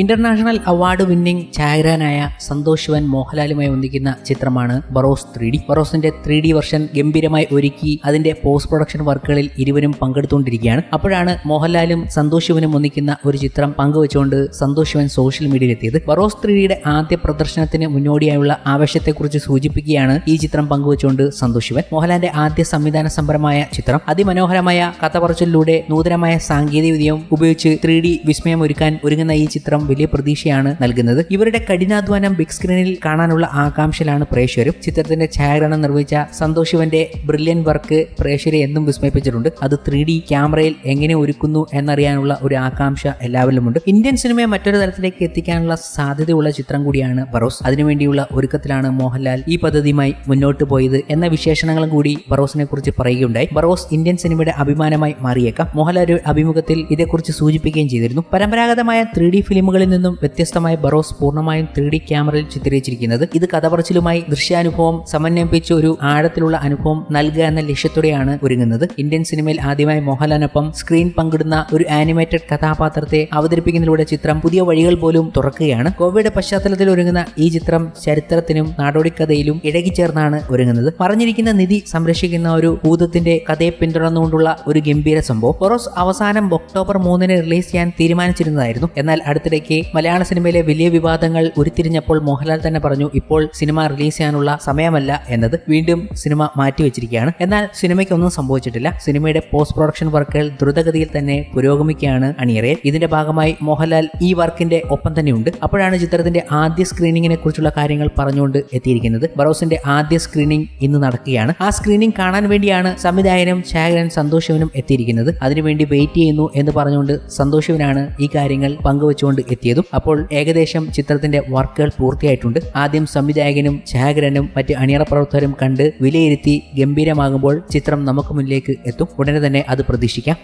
International award winning ഛായാഗ്രഹനായ സന്തോഷ് ശിവൻ മോഹൻലാലുമായി ഒന്നിക്കുന്ന ചിത്രമാണ് ബറോസ് ത്രീ ഡി ബറോസിന്റെ ത്രീ ഡി വെർഷൻ ഗംഭീരമായി ഒരുക്കി അതിന്റെ പോസ്റ്റ് പ്രൊഡക്ഷൻ വർക്കുകളിൽ ഇരുവരും പങ്കെടുത്തുകൊണ്ടിരിക്കുകയാണ്. അപ്പോഴാണ് മോഹൻലാലും സന്തോഷ് ശിവനും ഒന്നിക്കുന്ന ഒരു ചിത്രം പങ്കുവച്ചുകൊണ്ട് സന്തോഷ് ശിവൻ സോഷ്യൽ മീഡിയയിൽ എത്തിയത് ബറോസ് ത്രീ ഡിയുടെ ആദ്യ പ്രദർശനത്തിന് മുന്നോടിയായുള്ള ആവശ്യത്തെക്കുറിച്ച് സൂചിപ്പിക്കുകയാണ് ഈ ചിത്രം പങ്കുവച്ചുകൊണ്ട് സന്തോഷ് ശിവൻ. മോഹൻലാലിന്റെ ആദ്യ സംവിധാന സംഭരമായ ചിത്രം അതിമനോഹരമായ കഥ പറച്ചിലൂടെ നൂതനമായ സാങ്കേതിക വിദ്യയും ഉപയോഗിച്ച് ത്രീ ഡി വിസ്മയം ഒരുക്കാൻ ഒരുങ്ങുന്ന ഈ ചിത്രം വലിയ പ്രതീക്ഷയാണ് നൽകുന്നത്. ഇവരുടെ കഠിനാധ്വാനം ബിഗ് സ്ക്രീനിൽ കാണാനുള്ള ആകാംക്ഷയിലാണ് പ്രേക്ഷകരും. ചിത്രത്തിന്റെ ഛായാഗ്രഹണം നിർവഹിച്ച സന്തോഷ് ശിവന്റെ ബ്രില്യൻ വർക്ക് പ്രേക്ഷകരെ എന്നും വിസ്മയിപ്പിച്ചിട്ടുണ്ട്. അത് ത്രീ ഡി ക്യാമറയിൽ എങ്ങനെ ഒരുക്കുന്നു എന്നറിയാനുള്ള ഒരു ആകാംക്ഷ എല്ലാവരിലുമുണ്ട്. ഇന്ത്യൻ സിനിമയെ മറ്റൊരു തലത്തിലേക്ക് എത്തിക്കാനുള്ള സാധ്യതയുള്ള ചിത്രം കൂടിയാണ് ബറോസ് അതിനുവേണ്ടിയുള്ള ഒരുക്കത്തിലാണ് മോഹൻലാൽ ഈ പദ്ധതിയുമായി മുന്നോട്ട് പോയത് എന്ന വിശേഷണങ്ങളും കൂടി ബറോസിനെ കുറിച്ച് പറയുകയുണ്ടായി. ബറോസ് ഇന്ത്യൻ സിനിമയുടെ അഭിമാനമായി മാറിയേക്കാം. മോഹൻലാൽ അഭിമുഖത്തിൽ ഇതേക്കുറിച്ച് സൂചിപ്പിക്കുകയും ചെയ്തിരുന്നു. പരമ്പരാഗതമായ ത്രീ ഡി ഫിലിമുകളിൽ നിന്നും വ്യത്യസ്തമായ ബറോസ് പൂർണമായും ത്രീ ഡി ക്യാമറയിൽ ചിത്രീകരിച്ചിരിക്കുന്നത്. ഇത് കഥപറച്ചിലുമായി ദൃശ്യാനുഭവം സമന്വയിപ്പിച്ച് ഒരു ആഴത്തിലുള്ള അനുഭവം നൽകുക എന്ന ലക്ഷ്യത്തോടെയാണ് ഒരുങ്ങുന്നത്. ഇന്ത്യൻ സിനിമയിൽ ആദ്യമായി മോഹൻലാലിനൊപ്പം സ്ക്രീൻ പങ്കിടുന്ന ഒരു ആനിമേറ്റഡ് കഥാപാത്രത്തെ അവതരിപ്പിക്കുന്നതിലൂടെ ചിത്രം പുതിയ വഴികൾ പോലും തുറക്കുകയാണ്. കോവിഡ് പശ്ചാത്തലത്തിൽ ഒരുങ്ങുന്ന ഈ ചിത്രം ചരിത്രത്തിനും നാടോടിക്കഥയിലും ഇഴകിച്ചേർന്നാണ് ഒരുങ്ങുന്നത്. പറഞ്ഞിരിക്കുന്ന നിധി സംരക്ഷിക്കുന്ന ഒരു ഭൂതത്തിന്റെ കഥയെ പിന്തുടർന്നുകൊണ്ടുള്ള ഒരു ഗംഭീര സംഭവം. ബറോസ് അവസാനം ഒക്ടോബർ മൂന്നിന് റിലീസ് ചെയ്യാൻ തീരുമാനിച്ചിരുന്നതായിരുന്നു. എന്നാൽ അടുത്തിടയ്ക്ക് മലയാള സിനിമയിലെ വലിയ വിവാദങ്ങൾ ഉരുത്തിരിഞ്ഞപ്പോൾ മോഹൻലാൽ തന്നെ പറഞ്ഞു ഇപ്പോൾ സിനിമ റിലീസ് ചെയ്യാനുള്ള സമയമല്ല എന്നത് വീണ്ടും സിനിമ മാറ്റിവെച്ചിരിക്കുകയാണ് എന്നാൽ സിനിമയ്ക്കൊന്നും സംഭവിച്ചിട്ടില്ല. സിനിമയുടെ പോസ്റ്റ് പ്രൊഡക്ഷൻ വർക്കുകൾ ദ്രുതഗതിയിൽ തന്നെ പുരോഗമിക്കുകയാണ് അണിയറയിൽ. ഇതിന്റെ ഭാഗമായി മോഹൻലാൽ ഈ വർക്കിന്റെ ഒപ്പം തന്നെയുണ്ട്. അപ്പോഴാണ് ചിത്രത്തിന്റെ ആദ്യ സ്ക്രീനിങ്ങിനെ കുറിച്ചുള്ള കാര്യങ്ങൾ പറഞ്ഞുകൊണ്ട് എത്തിയിരിക്കുന്നത്. ബറോസിന്റെ ആദ്യ സ്ക്രീനിങ് ഇന്ന് നടക്കുകയാണ്. ആ സ്ക്രീനിങ് കാണാൻ വേണ്ടിയാണ് സംവിധായകനും ഛായകരൻ സന്തോഷവനും എത്തിയിരിക്കുന്നത്. അതിനുവേണ്ടി വെയിറ്റ് ചെയ്യുന്നു എന്ന് പറഞ്ഞുകൊണ്ട് സന്തോഷവനാണ് ഈ കാര്യങ്ങൾ പങ്കുവച്ചുകൊണ്ട് എത്തിയതും അപ്പോൾ ഏകദേശം ചിത്രത്തിന്റെ വർക്കുകൾ പൂർത്തിയായിട്ടുണ്ട്. ആദ്യം സംവിധായകനും ഛായാഗ്രഹനും മറ്റ് അണിയറ പ്രവർത്തകരും കണ്ട് വിലയിരുത്തി ഗംഭീരമാകുമ്പോൾ ചിത്രം നമുക്ക് മുന്നിലേക്ക് എത്തും. ഉടനെ തന്നെ അത് പ്രതീക്ഷിക്കാം.